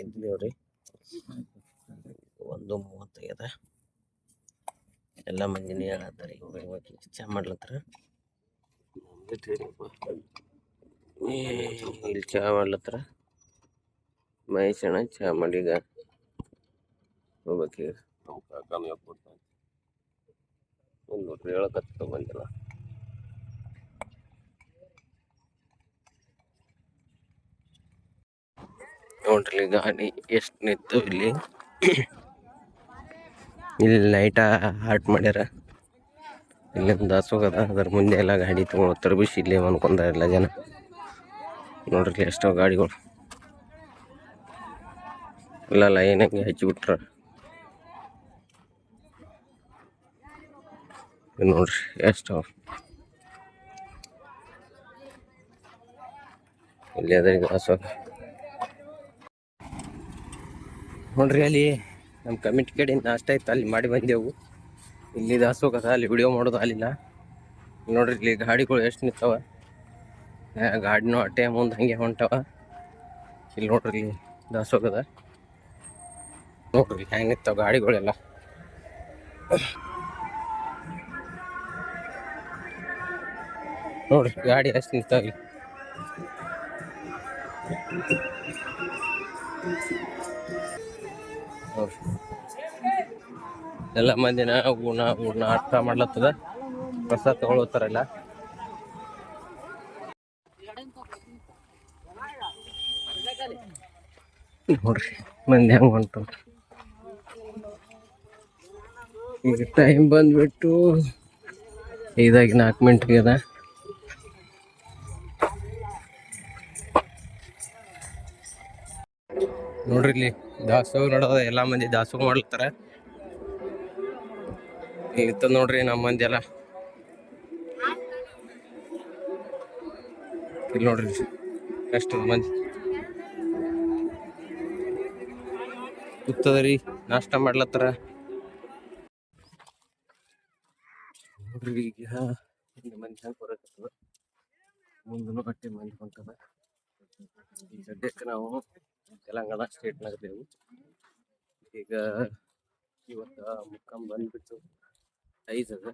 ಇದ್ದೀವ್ರಿ ಒಂದು ಮೂವತ್ತೈದ ಎಲ್ಲ ಮಂದಿನೇ ಹೇಳತ್ತಾರೆ ಹೋಗಿ ಚಾ ಮಾಡ್ಲತ್ತಾರ. ಇಲ್ಲಿ ಚಾ ಮಾಡ್ಲತ್ತಾರ. ಮಹೇಶ್ ಅಣ್ಣ, ಚಾ ಮಾಡೀಗ ಹೋಗ್ಬೇಕೀಗ ನೋಡ್ರಿ ಹೇಳಕತ್ತ ಬಂದಿಲ್ಲ. ನೋಡ್ರಿ ಗಾಡಿ ಎಷ್ಟು ನಿಂತು ಇಲ್ಲಿ? ಇಲ್ಲಿ ನೈಟ ಹಾರ್ಟ್ ಮಾಡ್ಯಾರ. ಇಲ್ಲಿಂದ ದಾಸೋಗದ ದಾಸೋಗ ಅದ ಅದ್ರ ಮುಂದೆ ಎಲ್ಲ ಗಾಡಿ ತಗೊಂಡು ತರ್ಬಿಸಿ ಇಲ್ಲೇ ಅನ್ಕೊಂಡ ಎಲ್ಲ ಜನ. ನೋಡ್ರಿ ಇಲ್ಲಿ ಎಷ್ಟೋ ಗಾಡಿಗಳು. ಎಲ್ಲ ಲೈನಾಗಿ ಹಚ್ಚಿಬಿಟ್ರ ಇಲ್ಲಿ ನೋಡ್ರಿ ಎಷ್ಟು. ಇಲ್ಲಿ ಅದ್ರಿಗೆ ದಾಸೋಗ ನೋಡ್ರಿ ಅಲ್ಲಿ ನಮ್ಮ ಕಮಿಟ್ ಕೇಡಿ ನಾಷ್ಟ ಇತ್ತು ಅಲ್ಲಿ ಮಾಡಿ ಬಂದೆವು. ಇಲ್ಲಿ ದಾಸೋಗ ಅದ, ಅಲ್ಲಿ ವಿಡಿಯೋ ಮಾಡೋದು ಅಲ್ಲಿಲ್ಲ ನೋಡ್ರಿ ಇಲ್ಲಿ ಗಾಡಿಗಳು ಎಷ್ಟು ನಿಂತಾವ. ಗಾಡಿನೂ ಅಟ್ಟೆ ಮುಂದೆ ಹಂಗೆ ಹೊಂಟವ. ಇಲ್ಲಿ ನೋಡ್ರಿ ಇಲ್ಲಿ ದಾಸೋಗದ ನೋಡ್ರಿ ಹೆಂಗೆ ನಿಂತಾವ ಗಾಡಿಗಳೆಲ್ಲ. ನೋಡ್ರಿ ಗಾಡಿ ಎಷ್ಟು ನಿಂತಾವ ಇಲ್ಲಿ. ಎಲ್ಲ ಮಂದಿನ ಊಣ ಊಣ ಅರ್ಥ ಮಾಡ್ಲತ್ತದ? ಪ್ರಸಾದ ತಗೊಳತ್ತಾರಲ್ಲ ನೋಡ್ರಿ, ಮಂದಿ ಹೆಂಗ್ ಹೊಂಟ ಈಗ ಟೈಮ್ ಬಂದ್ಬಿಟ್ಟು ಐದಾಗಿ ನಾಲ್ಕು ಮಿನಿಟ್ಗೆ ಅದ. ನೋಡ್ರಿ ಇಲ್ಲಿ ದಾಸೋಹ ನೋಡೋದ ಎಲ್ಲ ಮಂದಿ ದಾಸೋಹ ಮಾಡ್ಲತ್ತಾರ. ಇತ್ತ ನೋಡ್ರಿ ನಮ್ಮ ಮಂದಿ ಎಲ್ಲ. ಇಲ್ಲಿ ನೋಡ್ರಿ ಎಷ್ಟು ಮಂದಿ. ಕುತ್ತದ್ರಿ ನಾಷ್ಟ ಮಾಡ್ಲತ್ತಾರ. ನೋಡ್ರಿ ಮಂದಿ ಹೆಂಗ್ ಬರಕತ್ತದ. ಮುಂದೂ ಬಟ್ಟೆ ಮಂದಿ ಹೊಂಟದ ಸದ್ಯಕ್ಕೆ ನಾವು ತೆಲಂಗಾಣ ಸ್ಟೇಟ್ನಾಗ ಇದ್ದೇವೆ ಈಗ ಇವತ್ತು ಮುಕ್ಕಾಂ ಬಂದ್ಬಿಟ್ಟು ಐದು. ಅದ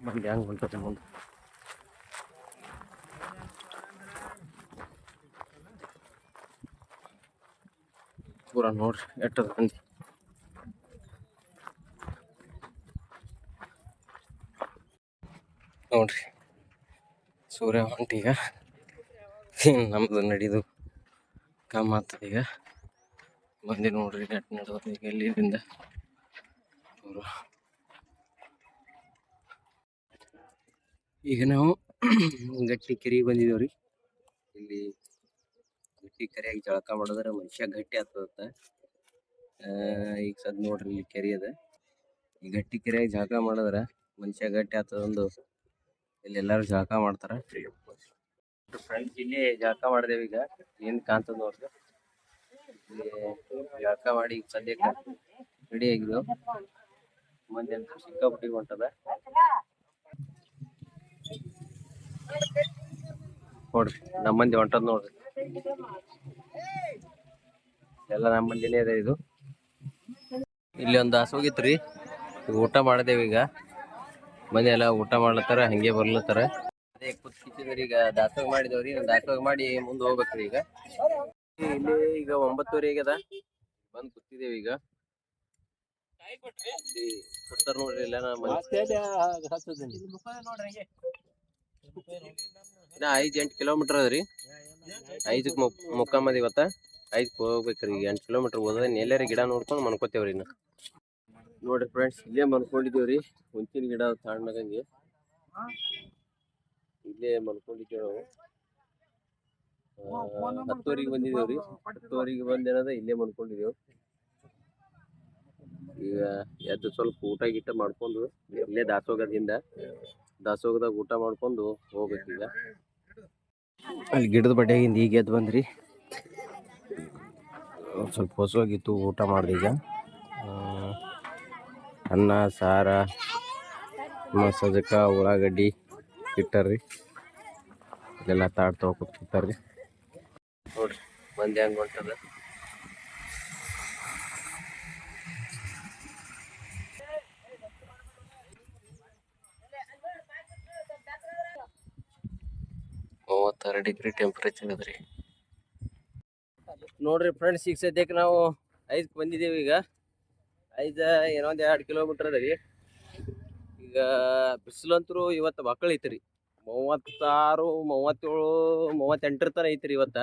ಮಂದಿ ಹೆಂಗ್ ಹೊಂಟದ ಮುಂದೆ? ಪೂರ ನೋಡ್ರಿ ಎಟ್ಟದ ಮಂದಿ ನೋಡ್ರಿ. ಸೂರ್ಯ ಹೊಂಟೀಗ ನಮ್ದು ನಡೀದು ಕಮ್ಮ ಈಗ. ಬಂದು ನೋಡ್ರಿ ನೆಟ್ ನಡೆದ ಈಗ ಅವ್ರು ಈಗ ನಾವು ಗಟ್ಟಿ ಕೆರೆಗೆ ಬಂದಿದ್ದೇವ್ರಿ ಇಲ್ಲಿ ಗಟ್ಟಿ ಕೆರೆಯಾಗಿ ಜಳಕ ಮಾಡಿದ್ರೆ ಮನುಷ್ಯ ಗಟ್ಟಿ ಆಗ್ತದತ್ತ ಈಗ ಸದ್ ನೋಡ್ರಿ ಇಲ್ಲಿ ಕೆರೆ ಅದ. ಈ ಗಟ್ಟಿ ಕೆರೆಯಾಗಿ ಜಳಕ ಮಾಡಿದ್ರೆ ಮನುಷ್ಯ ಗಟ್ಟಿ ಆಗ್ತದ ಒಂದು ಇಲ್ಲಿ ಎಲ್ಲರೂ ಜಳಕ ಮಾಡ್ತಾರ. ಫ್ರೆಂಡ್ಸ್ ಇಲ್ಲಿ ಜಳಕ ಮಾಡಿದೇವಿ ಈಗ? ಏನ್ ಕಾಣ್ತದ ನೋಡ್ರಿ. ಜಳಕ ಮಾಡಿ ಈಗ ಸದ್ಯಕ್ಕೆ ರೆಡಿ ಆಗಿದ್ವು. ಮಂದಿ ಅಂತ ಹೊಂಟದ. ನೋಡ್ರಿ ನಮ್ಮ ಮಂದಿ ಹೊಂಟದ ನೋಡ್ರಿ. ಎಲ್ಲ ನಮ್ಮ ಮಂದಿನೇ ಇದೆ ಇದು. ಇಲ್ಲಿ ಒಂದು ಹಸೋಗಿತ್ರಿ ಊಟ ಮಾಡಿದೇವಿ ಈಗ. ಮಂದಿ ಎಲ್ಲ ಊಟ ಮಾಡ್ಲತ್ತಾರ, ಹಂಗೆ ಬರ್ಲತ್ತಾರ. ಅದೇ ಕೂತ್ಕಿತ್ತಿದ್ರಿ ಈಗ ದಾಸೋಗ ಮಾಡಿದವ್ರಿ ದಾಸೋಗ ಮಾಡಿ ಮುಂದೆ ಹೋಗ್ಬೇಕ್ರಿ ಈಗ. ಇಲ್ಲಿ ಈಗ ಒಂಬತ್ತುವರೆ ಆಗ್ಯದ. ಬಂದ್ ಕೂತಿದೇವಿ ಈಗ. ಕೂತಾರ ನೋಡ್ರಿ ಐದ್ ಎಂಟು ಕಿಲೋಮೀಟರ್ ಅದ್ರಿ ಐದಕ್ ಮುಕ್ ಮುಕ್ಕಾಮದ ಇವತ್ತ ಐದಕ್ ಹೋಗ್ಬೇಕ್ರಿ ಈಗ ಎಂಟು ಕಿಲೋಮೀಟರ್ ಹೋದ ಎಲ್ಲಾರ ಗಿಡ ನೋಡ್ಕೊಂಡು ಮನ್ಕೋತೇವ್ರಿ ಇನ್ನ. ನೋಡ್ರಿ ಫ್ರೆಂಡ್ಸ್ ಇಲ್ಲೇ ಮನ್ಕೊಂಡಿದೀವ್ರಿ ಹುಂಚಿನ ಗಿಡ ತಣ್ಣಗಂಗೆ ಇಲ್ಲೇ ಮಲ್ಕೊಂಡಿದ್ದೇವೆ ನಾವು ಹತ್ತುವರೆಗೆ ಬಂದಿದ್ದೇವ್ರಿ. ಹತ್ತುವರೆಗೆ ಬಂದೇನದ ಇಲ್ಲೇ ಮಲ್ಕೊಂಡಿದ್ದೇವೆ. ಈಗ ಎದ್ದು ಸ್ವಲ್ಪ ಊಟ ಗೀಟ ಮಾಡ್ಕೊಂಡು ಇಲ್ಲೇ ದಾಸೋಗದಿಂದ ದಾಸೋಗದಾಗ ಊಟ ಮಾಡ್ಕೊಂಡು ಹೋಗ್ಬೇಕೀಗ ಅಲ್ಲಿ ಗಿಡದ ಬಡ್ಡೆಗಿಂದ ಈಗ ಎದ್ದು ಬಂದ್ರಿ. ಸ್ವಲ್ಪ ಹೊಸವಾಗಿತ್ತು ಊಟ ಮಾಡಿದೆ ಈಗ. ಅನ್ನ ಸಾರ ಮಸಜಕ ಸಜಕ ಉಳ್ಳಾಗಡ್ಡಿ. ಇಟ್ಟರ್ರಿ ಇಲ್ಲೆಲ್ಲ ತಾಡ್ ತಗೋತ ಕೂತಾರ್ರಿ ನೋಡ್ರಿ ಮಂದಿ ಹೆಂಗ್ ಹೊಂಟದ. ಮೂವತ್ತಾರು ಡಿಗ್ರಿ ಟೆಂಪ್ರೇಚರ್ ರೀ ನೋಡ್ರಿ ಫ್ರೆಂಡ್ಸ್ ಈಗ ಸದ್ಯಕ್ಕೆ ನಾವು ಐದಕ್ಕೆ ಬಂದಿದ್ದೀವಿ ಈಗ. ಐದು ಏನೋ ಒಂದು ಎರಡು ಕಿಲೋಮೀಟರ್ ಅದ ರೀ. ಈಗ ಬಿಸಿಲಂತರೂ ಇವತ್ತು ಮಕ್ಕಳು ಐತ್ರಿ. ಮೂವತ್ತಾರು, ಮೂವತ್ತೇಳು, ಮೂವತ್ತೆಂಟರ ತರ ಐತ್ರಿ ಇವತ್ತ.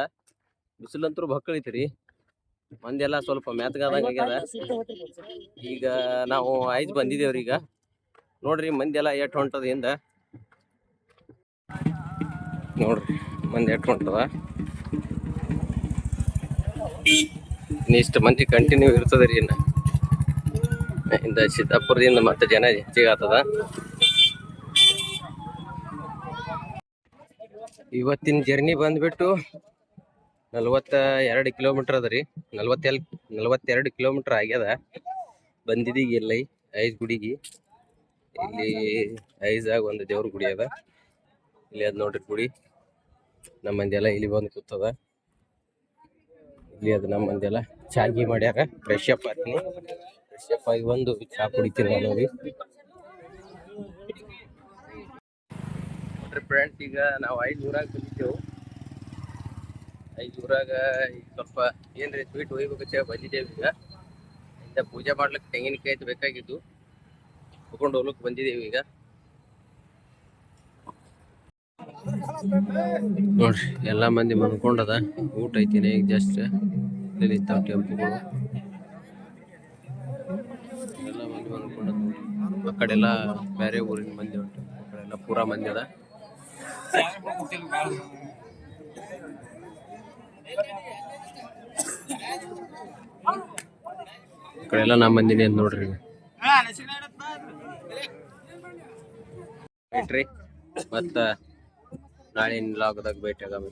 ಬಿಸಿಲಂತರೂ ಮಕ್ಕಳು ಐತ್ರಿ. ಮಂದೆಲ್ಲ ಸ್ವಲ್ಪ ಮ್ಯಾತ್ಗಾದಂಗ ಆಗ್ಯದ. ಈಗ ನಾವು ಐದು ಬಂದಿದ್ದೇವ್ರಿ ಈಗ. ನೋಡ್ರಿ ಮಂದಿ ಎಲ್ಲ ಎಷ್ಟು ಹೊಂಟದ ಹಿಂದ. ನೋಡ್ರಿ ಮಂದಿ ಎಷ್ಟು ಹೊಂಟದ. ಇಷ್ಟು ಮಂದಿ ಕಂಟಿನ್ಯೂ ಇರ್ತದ ರೀ ಇನ್ನು. ಇಂದ ಸಿದ್ದಾಪುರದಿಂದ ಮತ್ತೆ ಜನ ಹೆಚ್ಚಿಗೆ ಇವತ್ತಿನ ಜರ್ನಿ ಬಂದ್ಬಿಟ್ಟು ನಲ್ವತ್ತ ಎರಡು ಕಿಲೋಮೀಟರ್ ಅದ ರೀ. ನಲ್ವತ್ತೆಲ್, ನಲ್ವತ್ತೆರಡು ಕಿಲೋಮೀಟರ್ ಆಗ್ಯದ. ಬಂದಿದೀಗ ಇಲ್ಲಿ ಐದು ಗುಡಿಗೆ. ಇಲ್ಲಿ ಐಸಾಗ ಒಂದು ದೇವ್ರ ಗುಡಿ ಅದ. ಇಲ್ಲಿ ಅದ್ ನೋಡ್ರಿ ಗುಡಿ. ನಮ್ಮ ಮಂದಿಯೆಲ್ಲ ಇಲ್ಲಿ ಬಂದು ಕೂತದ. ಇಲ್ಲಿ ಅದು ನಮ್ಮ ಮಂದಿಯೆಲ್ಲ ಚಾಗಿ ಮಾಡ್ಯಾರ. ಫ್ರೆಶ್ ಅಪ್ ಆತೀನಿ. ಆಗಿ ಬಂದು ಚಾ ಕುಡಿತೀನಿ ನೋಡ್ರಿ ಫ್ರೆಂಡ್ಸ್ ಈಗ ನಾವು ಐದು ಊರಾಗ ಬಂದಿದ್ದೆವು. ಐದು ಊರಾಗ ಈಗ ಸ್ವಲ್ಪ ಏನ್ರಿ ಸ್ವೀಟ್ ಒಯ್ಬೇಕು ಬಂದಿದ್ದೇವೆ ಈಗ. ಇಂದ ಪೂಜೆ ಮಾಡ್ಲಿಕ್ಕೆ ತೆಂಗಿನಕಾಯಿ ಬೇಕಾಗಿದ್ದು. ತಗೊಂಡು ಹೋಗ್ಲಿಕ್ಕೆ ಬಂದಿದ್ದೇವೆ ಈಗ. ನೋಡ್ರಿ, ಎಲ್ಲಾ ಮಂದಿ ಮನ್ಕೊಂಡದ ಊಟ ಐತಿನ ಈಗ ಜಸ್ಟ್ ಇಲ್ಲಿ ಇರ್ತಾವ ಟೆಂಪುಗಳು ಎಲ್ಲ ಮಂದಿ ಬಂದ್ಕೊಂಡು ಆ ಕಡೆ ಎಲ್ಲ ಬೇರೆ ಊರಿನ ಮಂದಿ ಉಂಟು. ಆ ಕಡೆ ಎಲ್ಲ ಪೂರಾ ಮಂದಿ ಅದ. ಆ ಕಡೆ ಎಲ್ಲ ನಮ್ಮ ಮಂದಿನೇ ಅಂತ ನೋಡ್ರಿ ಐತ್ರಿ ಮತ್ತ ನಾಳಿನ ಲಾಗದಾಗ ಭೇಟಿ ಆಗಾಮ.